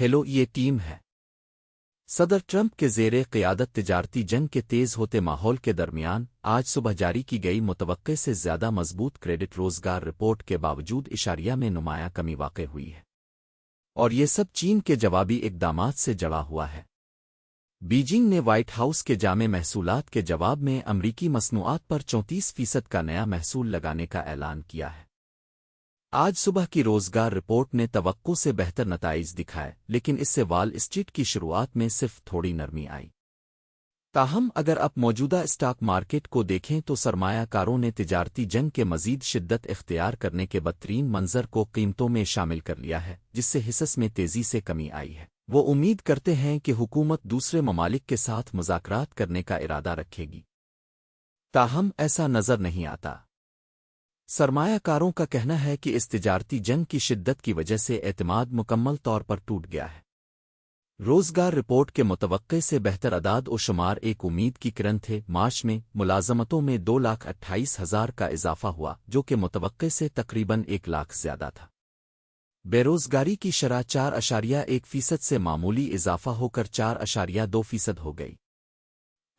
Hello, یہ team ہے۔ صدر ٹرمپ کے زیر قیادت تجارتی جنگ کے تیز ہوتے ماحول کے درمیان آج صبح جاری کی گئی متوقع سے زیادہ مضبوط کریڈٹ روزگار رپورٹ کے باوجود اشاریہ میں نمایاں کمی واقع ہوئی ہے۔ اور یہ سب چین کے جوابی اقدامات سے جڑا ہوا ہے۔ بیجنگ نے وائٹ ہاؤس کے جامع محصولات کے جواب میں امریکی مصنوعات پر چونتیس فیصد کا نیا محصول لگانے کا اعلان کیا ہے۔ آج صبح کی روزگار رپورٹ نے توقع سے بہتر نتائج دکھائے، لیکن اس سے وال اسٹریٹ کی شروعات میں صرف تھوڑی نرمی آئی۔ تاہم، اگر آپ موجودہ اسٹاک مارکیٹ کو دیکھیں تو سرمایہ کاروں نے تجارتی جنگ کے مزید شدت اختیار کرنے کے بدترین منظر کو قیمتوں میں شامل کر لیا ہے، جس سے حصص میں تیزی سے کمی آئی ہے۔ وہ امید کرتے ہیں کہ حکومت دوسرے ممالک کے ساتھ مذاکرات کرنے کا ارادہ رکھے گی۔ تاہم، ایسا نظر نہیں آتا۔ سرمایہ کاروں کا کہنا ہے کہ اس تجارتی جنگ کی شدت کی وجہ سے اعتماد مکمل طور پر ٹوٹ گیا ہے۔ روزگار رپورٹ کے متوقع سے بہتر اداد و شمار ایک امید کی کرن تھے۔ مارچ میں ملازمتوں میں دو لاکھ اٹھائیس ہزار کا اضافہ ہوا، جو کہ متوقع سے تقریباً ایک لاکھ زیادہ تھا۔ بے روزگاری کی شرح چار اشاریہ ایک فیصد سے معمولی اضافہ ہو کر چار اشاریہ دو فیصد ہو گئی۔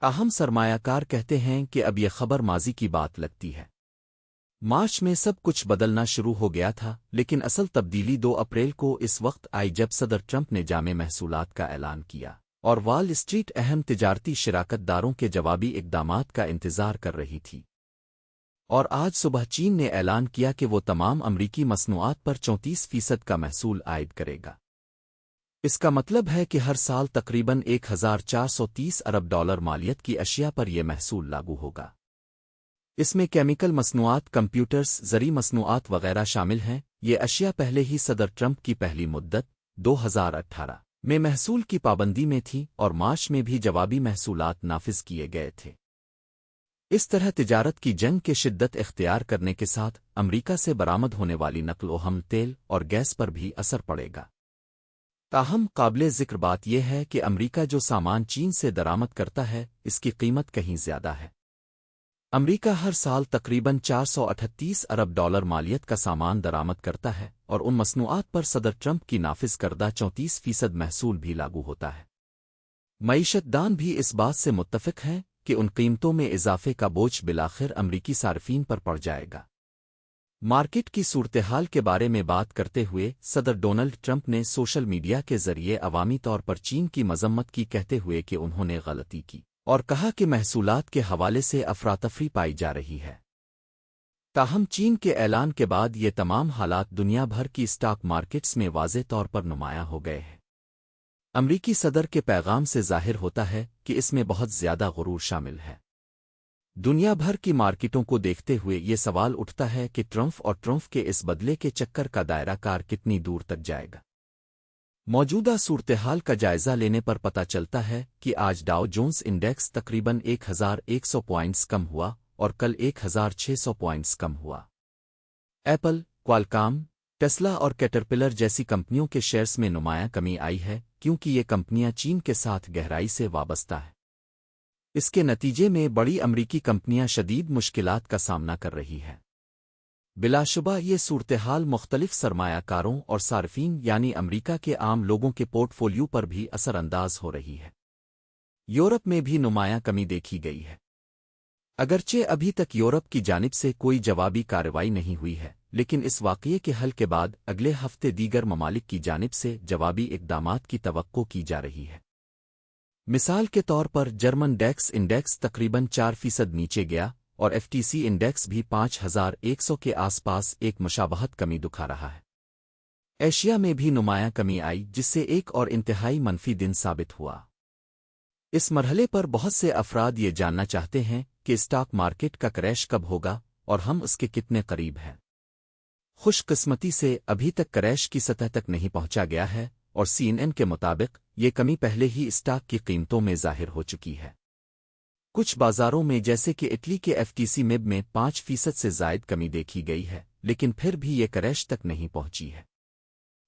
اہم سرمایہ کار کہتے ہیں کہ اب یہ خبر ماضی کی بات لگتی ہے۔ مارچ میں سب کچھ بدلنا شروع ہو گیا تھا، لیکن اصل تبدیلی دو اپریل کو اس وقت آئی جب صدر ٹرمپ نے جامع محصولات کا اعلان کیا اور وال اسٹریٹ اہم تجارتی شراکت داروں کے جوابی اقدامات کا انتظار کر رہی تھی۔ اور آج صبح چین نے اعلان کیا کہ وہ تمام امریکی مصنوعات پر چونتیس فیصد کا محصول عائد کرے گا۔ اس کا مطلب ہے کہ ہر سال تقریباً ایک ہزار چار سو تیس ارب ڈالر مالیت کی اشیاء پر یہ محصول لاگو ہوگا۔ اس میں کیمیکل مصنوعات، کمپیوٹرز زری مصنوعات وغیرہ شامل ہیں۔ یہ اشیاء پہلے ہی صدر ٹرمپ کی پہلی مدت، دو ہزار اٹھارہ، میں محصول کی پابندی میں تھی اور مارچ میں بھی جوابی محصولات نافذ کیے گئے تھے۔ اس طرح تجارت کی جنگ کے شدت اختیار کرنے کے ساتھ امریکہ سے برآمد ہونے والی نقل و حمل تیل اور گیس پر بھی اثر پڑے گا۔ تاہم، قابل ذکر بات یہ ہے کہ امریکہ جو سامان چین سے درآمد کرتا ہے، اس کی قیمت کہیں زیادہ ہے۔ امریکہ ہر سال تقریباً چار سو اٹھتیس ارب ڈالر مالیت کا سامان درآمد کرتا ہے اور ان مصنوعات پر صدر ٹرمپ کی نافذ کردہ چونتیس فیصد محصول بھی لاگو ہوتا ہے۔ معیشت دان بھی اس بات سے متفق ہیں کہ ان قیمتوں میں اضافے کا بوجھ بلاخر امریکی صارفین پر پڑ جائے گا۔ مارکیٹ کی صورتحال کے بارے میں بات کرتے ہوئے صدر ڈونلڈ ٹرمپ نے سوشل میڈیا کے ذریعے عوامی طور پر چین کی مذمت کی کہتے ہوئے کہ انہوں نے غلطی کی۔ اور کہا کہ محصولات کے حوالے سے افراتفری پائی جا رہی ہے۔ تاہم، چین کے اعلان کے بعد یہ تمام حالات دنیا بھر کی اسٹاک مارکیٹس میں واضح طور پر نمایاں ہو گئے ہیں۔ امریکی صدر کے پیغام سے ظاہر ہوتا ہے کہ اس میں بہت زیادہ غرور شامل ہے۔ دنیا بھر کی مارکیٹوں کو دیکھتے ہوئے یہ سوال اٹھتا ہے کہ ٹرمف اور ٹرمف کے اس بدلے کے چکر کا دائرہ کار کتنی دور تک جائے گا۔ موجودہ صورتحال کا جائزہ لینے پر پتا چلتا ہے کہ آج ڈاؤ جونز انڈیکس تقریباً ایک ہزار ایک سو پوائنٹس کم ہوا اور کل ایک ہزار چھ سو پوائنٹس کم ہوا۔ ایپل، کوالکام، ٹیسلا اور کیٹرپلر جیسی کمپنیوں کے شیئرس میں نمایاں کمی آئی ہے کیونکہ یہ کمپنیاں چین کے ساتھ گہرائی سے وابستہ ہیں۔ اس کے نتیجے میں بڑی امریکی کمپنیاں شدید مشکلات کا سامنا کر رہی ہیں۔ بلا شبہ یہ صورتحال مختلف سرمایہ کاروں اور صارفین یعنی امریکہ کے عام لوگوں کے پورٹ فولیو پر بھی اثر انداز ہو رہی ہے۔ یورپ میں بھی نمایاں کمی دیکھی گئی ہے۔ اگرچہ ابھی تک یورپ کی جانب سے کوئی جوابی کارروائی نہیں ہوئی ہے، لیکن اس واقعے کے حل کے بعد اگلے ہفتے دیگر ممالک کی جانب سے جوابی اقدامات کی توقع کی جا رہی ہے۔ مثال کے طور پر جرمن ڈیکس انڈیکس تقریباً چار فیصد نیچے گیا اور ایف ٹی سی انڈیکس بھی پانچ ہزار ایک سو کے آس پاس ایک مشابہت کمی دکھا رہا ہے۔ ایشیا میں بھی نمایاں کمی آئی، جس سے ایک اور انتہائی منفی دن ثابت ہوا۔ اس مرحلے پر بہت سے افراد یہ جاننا چاہتے ہیں کہ اسٹاک مارکیٹ کا کریش کب ہوگا اور ہم اس کے کتنے قریب ہیں۔ خوش قسمتی سے ابھی تک کریش کی سطح تک نہیں پہنچا گیا ہے اور سی این این کے مطابق یہ کمی پہلے ہی اسٹاک کی قیمتوں میں ظاہر ہو چکی ہے۔ کچھ بازاروں میں جیسے کہ اٹلی کے ایف ٹی سی میب میں پانچ فیصد سے زائد کمی دیکھی گئی ہے، لیکن پھر بھی یہ کریش تک نہیں پہنچی ہے۔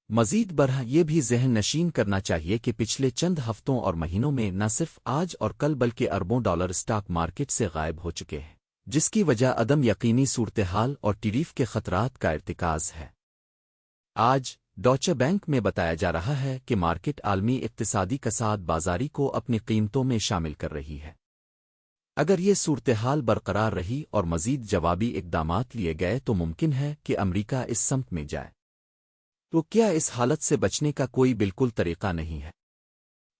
مزید برہ یہ بھی ذہن نشین کرنا چاہیے کہ پچھلے چند ہفتوں اور مہینوں میں نہ صرف آج اور کل بلکہ اربوں ڈالر اسٹاک مارکیٹ سے غائب ہو چکے ہیں، جس کی وجہ عدم یقینی صورتحال اور ٹیریف کے خطرات کا ارتکاز ہے۔ آج ڈاچا بینک میں بتایا جا رہا ہے کہ مارکیٹ عالمی اقتصادی کساد بازاری کو اپنی قیمتوں میں شامل کر رہی ہے۔ اگر یہ صورتحال برقرار رہی اور مزید جوابی اقدامات لیے گئے تو ممکن ہے کہ امریکہ اس سمت میں جائے۔ تو کیا اس حالت سے بچنے کا کوئی بالکل طریقہ نہیں ہے؟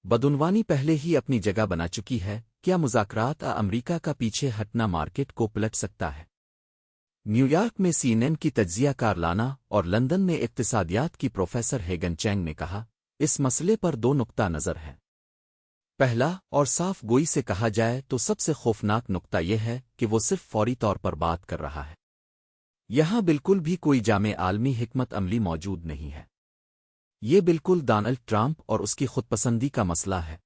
بدعنوانی پہلے ہی اپنی جگہ بنا چکی ہے۔ کیا مذاکرات امریکہ کا پیچھے ہٹنا مارکیٹ کو پلٹ سکتا ہے؟ نیو یارک میں سی این این کی تجزیہ کار لانا اور لندن میں اقتصادیات کی پروفیسر ہیگن چینگ نے کہا، اس مسئلے پر دو نقطہ نظر ہے پہلا اور صاف گوئی سے کہا جائے تو سب سے خوفناک نقطہ یہ ہے کہ وہ صرف فوری طور پر بات کر رہا ہے۔ یہاں بالکل بھی کوئی جامع عالمی حکمت عملی موجود نہیں ہے۔ یہ بالکل ڈانلڈ ٹرمپ اور اس کی خود پسندی کا مسئلہ ہے۔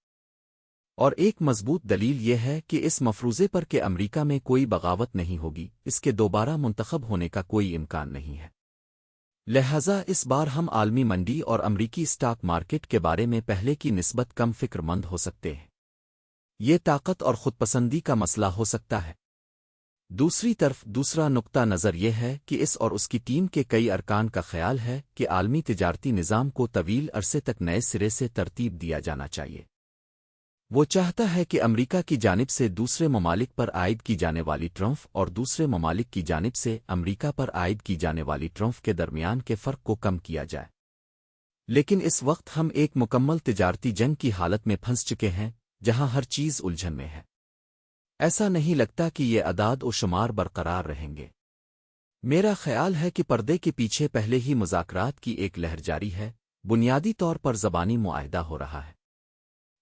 اور ایک مضبوط دلیل یہ ہے کہ اس مفروضے پر کہ امریکہ میں کوئی بغاوت نہیں ہوگی، اس کے دوبارہ منتخب ہونے کا کوئی امکان نہیں ہے۔ لہذا اس بار ہم عالمی منڈی اور امریکی اسٹاک مارکیٹ کے بارے میں پہلے کی نسبت کم فکر مند ہو سکتے ہیں۔ یہ طاقت اور خود پسندی کا مسئلہ ہو سکتا ہے۔ دوسری طرف دوسرا نقطہ نظر یہ ہے کہ اس اور اس کی ٹیم کے کئی ارکان کا خیال ہے کہ عالمی تجارتی نظام کو طویل عرصے تک نئے سرے سے ترتیب دیا جانا چاہیے۔ وہ چاہتا ہے کہ امریکہ کی جانب سے دوسرے ممالک پر عائد کی جانے والی ٹرمف اور دوسرے ممالک کی جانب سے امریکہ پر عائد کی جانے والی ٹرمف کے درمیان کے فرق کو کم کیا جائے۔ لیکن اس وقت ہم ایک مکمل تجارتی جنگ کی حالت میں پھنس چکے ہیں، جہاں ہر چیز الجھن میں ہے۔ ایسا نہیں لگتا کہ یہ اداد و شمار برقرار رہیں گے۔ میرا خیال ہے کہ پردے کے پیچھے پہلے ہی مذاکرات کی ایک لہر جاری ہے، بنیادی طور پر زبانی معاہدہ ہو رہا ہے۔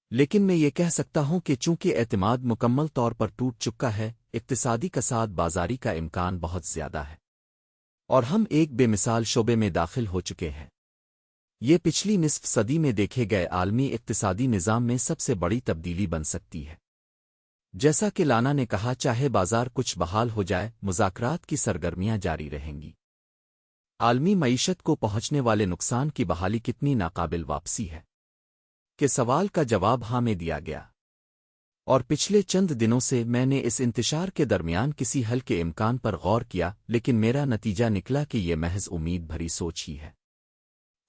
لیکن میں یہ کہہ سکتا ہوں کہ چونکہ اعتماد مکمل طور پر ٹوٹ چکا ہے، اقتصادی کساد بازاری کا امکان بہت زیادہ ہے۔ اور ہم ایک بے مثال شعبے میں داخل ہو چکے ہیں۔ یہ پچھلی نصف صدی میں دیکھے گئے عالمی اقتصادی نظام میں سب سے بڑی تبدیلی بن سکتی ہے۔ جیسا کہ لانا نے کہا، چاہے بازار کچھ بحال ہو جائے، مذاکرات کی سرگرمیاں جاری رہیں گی۔ عالمی معیشت کو پہنچنے والے نقصان کی بحالی کتنی ناقابل واپسی ہے۔ کہ سوال کا جواب ہاں میں دیا گیا۔ اور پچھلے چند دنوں سے میں نے اس انتشار کے درمیان کسی حل کے امکان پر غور کیا، لیکن میرا نتیجہ نکلا کہ یہ محض امید بھری سوچ ہی ہے۔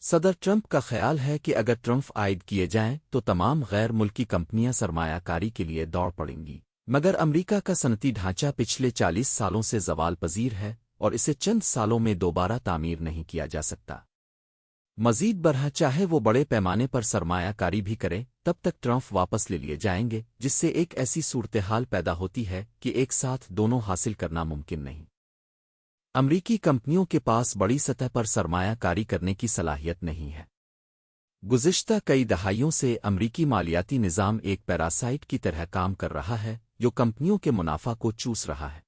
صدر ٹرمپ کا خیال ہے کہ اگر ٹرمپ عائد کیے جائیں تو تمام غیر ملکی کمپنیاں سرمایہ کاری کے لیے دوڑ پڑیں گی۔ مگر امریکہ کا صنعتی ڈھانچہ پچھلے چالیس سالوں سے زوال پذیر ہے اور اسے چند سالوں میں دوبارہ تعمیر نہیں کیا جا سکتا۔ مزید برہ چاہے وہ بڑے پیمانے پر سرمایہ کاری بھی کرے، تب تک ٹرمپ واپس لے لیے جائیں گے، جس سے ایک ایسی صورتحال پیدا ہوتی ہے کہ ایک ساتھ دونوں حاصل کرنا ممکن نہیں۔ امریکی کمپنیوں کے پاس بڑی سطح پر سرمایہ کاری کرنے کی صلاحیت نہیں ہے۔ گزشتہ کئی دہائیوں سے امریکی مالیاتی نظام ایک پیراسائٹ کی طرح کام کر رہا ہے، جو کمپنیوں کے منافع کو چوس رہا ہے۔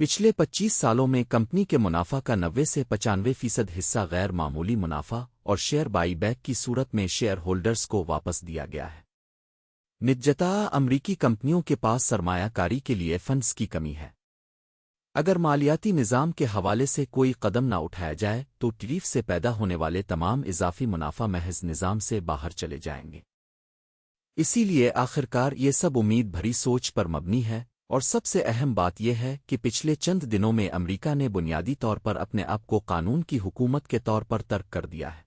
پچھلے پچیس سالوں میں کمپنی کے منافع کا نوے سے پچانوے فیصد حصہ غیر معمولی منافع اور شیئر بائی بیک کی صورت میں شیئر ہولڈرز کو واپس دیا گیا ہے۔ نجتا امریکی کمپنیوں کے پاس سرمایہ کاری کے لیے فنڈز کی کمی ہے۔ اگر مالیاتی نظام کے حوالے سے کوئی قدم نہ اٹھایا جائے، تو ٹریف سے پیدا ہونے والے تمام اضافی منافع محض نظام سے باہر چلے جائیں گے۔ اسی لیے آخرکار یہ سب امید بھری سوچ پر مبنی ہے اور سب سے اہم بات یہ ہے کہ پچھلے چند دنوں میں امریکہ نے بنیادی طور پر اپنے آپ کو قانون کی حکومت کے طور پر ترک کر دیا ہے۔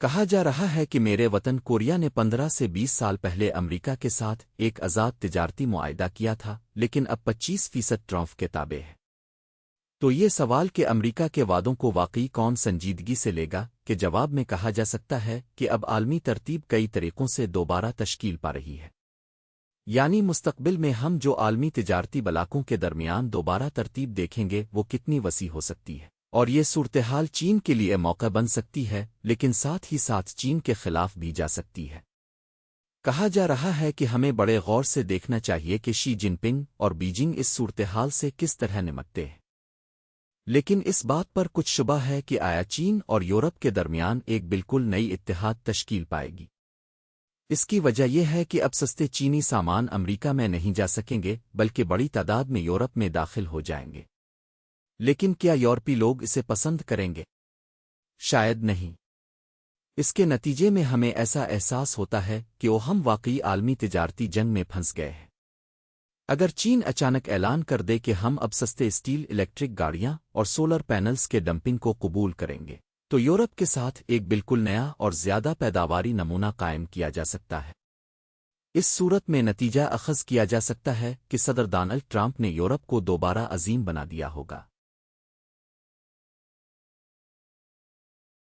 کہا جا رہا ہے کہ میرے وطن کوریا نے پندرہ سے بیس سال پہلے امریکہ کے ساتھ ایک آزاد تجارتی معاہدہ کیا تھا، لیکن اب پچیس فیصد ٹرمف کے تابع ہے تو یہ سوال کہ امریکہ کے وعدوں کو واقعی کون سنجیدگی سے لے گا کہ جواب میں کہا جا سکتا ہے کہ اب عالمی ترتیب کئی طریقوں سے دوبارہ تشکیل پا رہی ہے۔ یعنی مستقبل میں ہم جو عالمی تجارتی بلاکوں کے درمیان دوبارہ ترتیب دیکھیں گے، وہ کتنی وسیع ہو سکتی ہے۔ اور یہ صورتحال چین کے لیے موقع بن سکتی ہے، لیکن ساتھ ہی ساتھ چین کے خلاف بھی جا سکتی ہے۔ کہا جا رہا ہے کہ ہمیں بڑے غور سے دیکھنا چاہیے کہ شی جن پنگ اور بیجنگ اس صورتحال سے کس طرح نمٹتے ہیں۔ لیکن اس بات پر کچھ شبہ ہے کہ آیا چین اور یورپ کے درمیان ایک بالکل نئی اتحاد تشکیل پائے گی۔ اس کی وجہ یہ ہے کہ اب سستے چینی سامان امریکہ میں نہیں جا سکیں گے، بلکہ بڑی تعداد میں یورپ میں داخل ہو جائیں گے۔ لیکن کیا یورپی لوگ اسے پسند کریں گے؟ شاید نہیں۔ اس کے نتیجے میں ہمیں ایسا احساس ہوتا ہے کہ وہ ہم واقعی عالمی تجارتی جنگ میں پھنس گئے ہیں۔ اگر چین اچانک اعلان کر دے کہ ہم اب سستے اسٹیل الیکٹرک گاڑیاں اور سولر پینلز کے ڈمپنگ کو قبول کریں گے۔ تو یورپ کے ساتھ ایک بالکل نیا اور زیادہ پیداواری نمونہ قائم کیا جا سکتا ہے۔ اس صورت میں نتیجہ اخذ کیا جا سکتا ہے کہ صدر ڈانلڈ ٹرمپ نے یورپ کو دوبارہ عظیم بنا دیا ہوگا۔